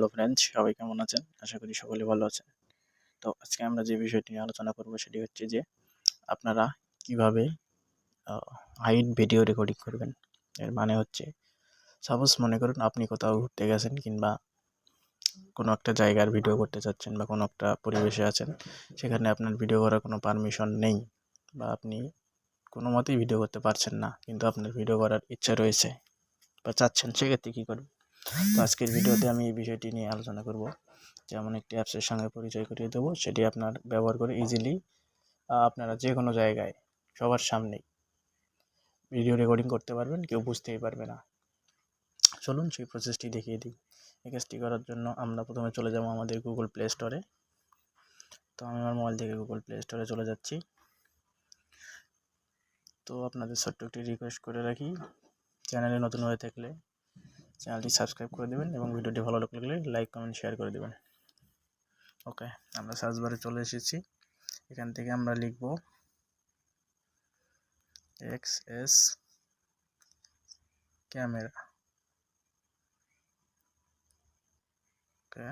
Hello friends সবাই কেমন আছেন? আশা করি সকলে ভালো আছেন। তো আজকে আমরা যে বিষয়টি নিয়ে আলোচনা করব সেটি হচ্ছে যে, আপনারা কীভাবে হাইট ভিডিও রেকর্ডিং করবেন? এর মানে হচ্ছে সাপোজ মনে করুন আপনি কোথাও ঘুরতে গেছেন কিংবা কোনো একটা জায়গার ভিডিও করতে চাচ্ছেন বা কোনো একটা পরিবেশে আছেন, সেখানে আপনার ভিডিও করার কোনো পারমিশন নেই বা আপনি কোনো মতেই ভিডিও করতে পারছেন না, কিন্তু আপনার ভিডিও করার ইচ্ছা রয়েছে বা চাচ্ছেন, সেক্ষেত্রে কী করবেন? তো আজকের ভিডিওতে আমি এই বিষয়টি নিয়ে আলোচনা করব। যেমন একটি অ্যাপসের সঙ্গে পরিচয় করিয়ে দেবো, সেটি আপনার ব্যবহার করে ইজিলি আপনারা যে কোনো জায়গায়, সবার সামনেই ভিডিও রেকর্ডিং করতে পারবেন, কেউ বুঝতেই পারবে না। চলুন সেই প্রসেসটি দেখিয়ে দিই। এই কাজটি করার জন্য আমরা প্রথমে চলে যাব আমাদের গুগল প্লে স্টোরে তো আমি আমার মোবাইল থেকে গুগল প্লে স্টোরে চলে যাচ্ছি। তো আপনাদের ছোট্ট একটি রিকোয়েস্ট করে রাখি। চ্যানেলে নতুন হয়ে থাকলে চ্যানেলটি সাবস্ক্রাইব করে দেবেন এবং ভিডিওটি ভালো লাগলে লাইক, কমেন্ট শেয়ার করে দেবেন। ওকে, আমরা সার্চ বারে চলে এসেছি। এখান থেকে আমরা লিখব access camera okay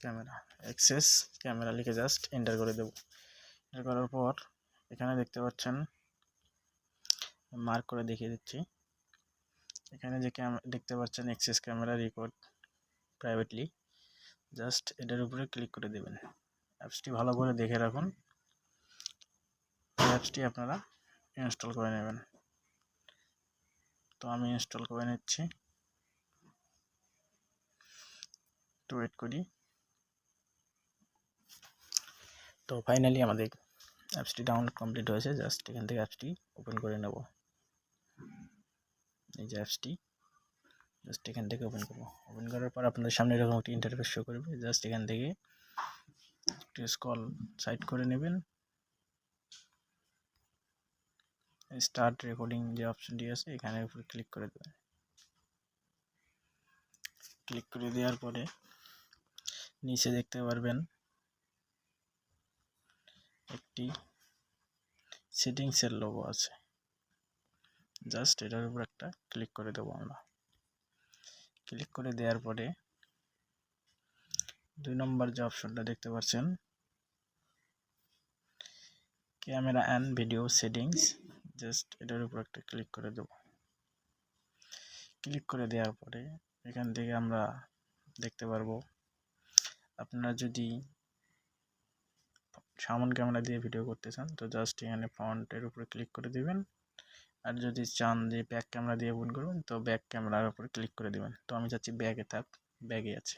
camera access camera লিখে জাস্ট এন্টার করে দেব। এন্টার করার পর এখানে দেখতে পাচ্ছেন মার্ক করে দেখিয়ে দিচ্ছি। এখানে যে দেখতে পাচ্ছেন access camera record privately just এটার উপরে ক্লিক করে দেবেন। অ্যাপসটি ভালো করে দেখে রাখুন। অ্যাপসটি আপনারা ইনস্টল করে নেবেন। তো আমি ইনস্টল করে নিচ্ছি। তো ওয়েট করি। তো ফাইনালি আমাদের অ্যাপসটি ডাউনলোড কমপ্লিট হয়েছে। জাস্ট এখান থেকে অ্যাপসটি ওপেন করে নেব। এই যে অ্যাপসটি জাস্ট এখান থেকে ওপেন করব। ওপেন করার পর আপনাদের সামনে এরকম একটি ইন্টারফেস শো করবে। জাস্ট এখান থেকে একটি স্কল সাইড করে নেবেন। স্টার্ট রেকর্ডিং যে অপশনটি আছে এখানের উপরে ক্লিক করে দেবেন। ক্লিক করে দেওয়ার পরে নিচে দেখতে পারবেন একটি সেটিংসের লোগো আছে। জাস্ট এটার উপর একটা ক্লিক করে দেবো আমরা। ক্লিক করে দেওয়ার পরে দুই নম্বর যে অপশনটা দেখতে পাচ্ছেন camera and video settings just এটার উপর একটা ক্লিক করে দেব। ক্লিক করে দেওয়ার পরে এখান থেকে আমরা দেখতে পারব, আপনারা যদি সামন ক্যামেরা দিয়ে ভিডিও করতে চান, তো জাস্ট এখানে ফ্রন্টের উপরে ক্লিক করে দিবেন। আর যদি চান যে ব্যাক ক্যামেরা দিয়ে ওপেন করবেন, তো ব্যাক ক্যামেরার উপরে ক্লিক করে দেবেন। তো আমি চাচ্ছি ব্যাগে থাক ব্যাগে আছে।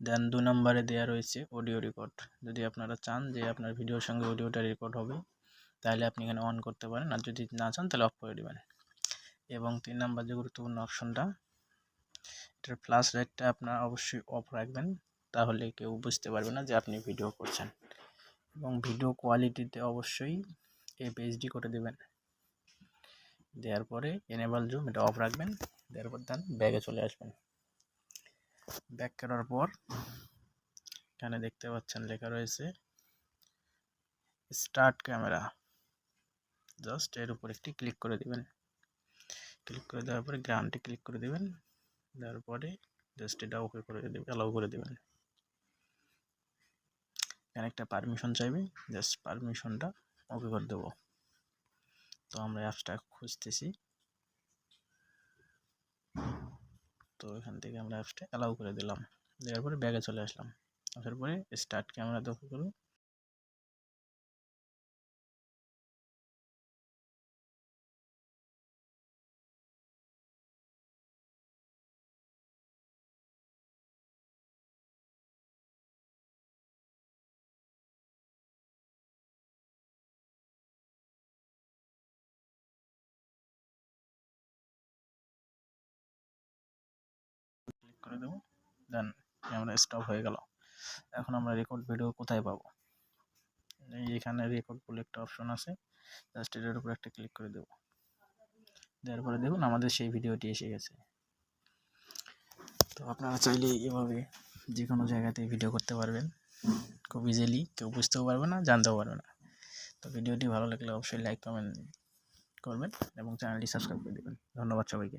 দেন দু নম্বরে দেওয়া রয়েছে অডিও রেকর্ড যদি আপনারা চান যে আপনার ভিডিওর সঙ্গে অডিওটা রেকর্ড হবে, তাহলে আপনি এখানে অন করতে পারেন। আর যদি না চান, তাহলে অফ করে দেবেন। এবং তিন নম্বর যে গুরুত্বপূর্ণ অপশনটা এটার প্লাস লাইটটা আপনার অবশ্যই অফ রাখবেন, তাহলে কেউ বুঝতে পারবে না যে আপনি ভিডিও করছেন। এবং ভিডিও কোয়ালিটিতে অবশ্যই এপিএইচডি করে দেবেন। দেওয়ার পরে এনেবল জুম এটা অফ রাখবেন, দেওয়ার পর দেন ব্যাগে চলে আসবেন। ব্যাক করার পর এখানে দেখতে পাচ্ছেন লেখা রয়েছে স্টার্ট ক্যামেরা জাস্ট এর উপর একটি ক্লিক করে দিবেন। ক্লিক করে দেওয়ার পরে গ্রাউন্ডে ক্লিক করে দিবেন। দেওয়ার পরে জাস্ট এটা ওকে করে দেবেন অ্যালাউ করে দেবেন। এখানে একটা পারমিশন চাইবে জাস্ট পারমিশনটা ওকে করে দেবো। তো আমরা অ্যাপসটা খুঁজতেছি। তো এখান থেকে আমরা অ্যাপসটা অ্যালাউ করে দিলাম। দেওয়ার পরে ব্যাগে চলে আসলাম। আসার পরে স্টার্ট ক্যামেরা দখল করুন। করে দেবো দেন ক্যামেরা স্টপ হয়ে গেল। এখন আমরা রেকর্ড ভিডিও কোথায় পাবো? এখানে রেকর্ড বলে একটা অপশন আছে জাস্ট এটার উপর একটা ক্লিক করে দেবো। দেওয়ার পরে দেখুন আমাদের সেই ভিডিওটি এসে গেছে। তো আপনারা চাইলে এভাবে যে কোনো জায়গাতে ভিডিও করতে পারবেন। খুব ইজিলি কেউ বুঝতেও পারবে না, জানতেও পারবে না। তো ভিডিওটি ভালো লাগলে অবশ্যই লাইক কমেন্ট করবেন এবং চ্যানেলটি সাবস্ক্রাইব করে দেবেন। ধন্যবাদ সবাইকে।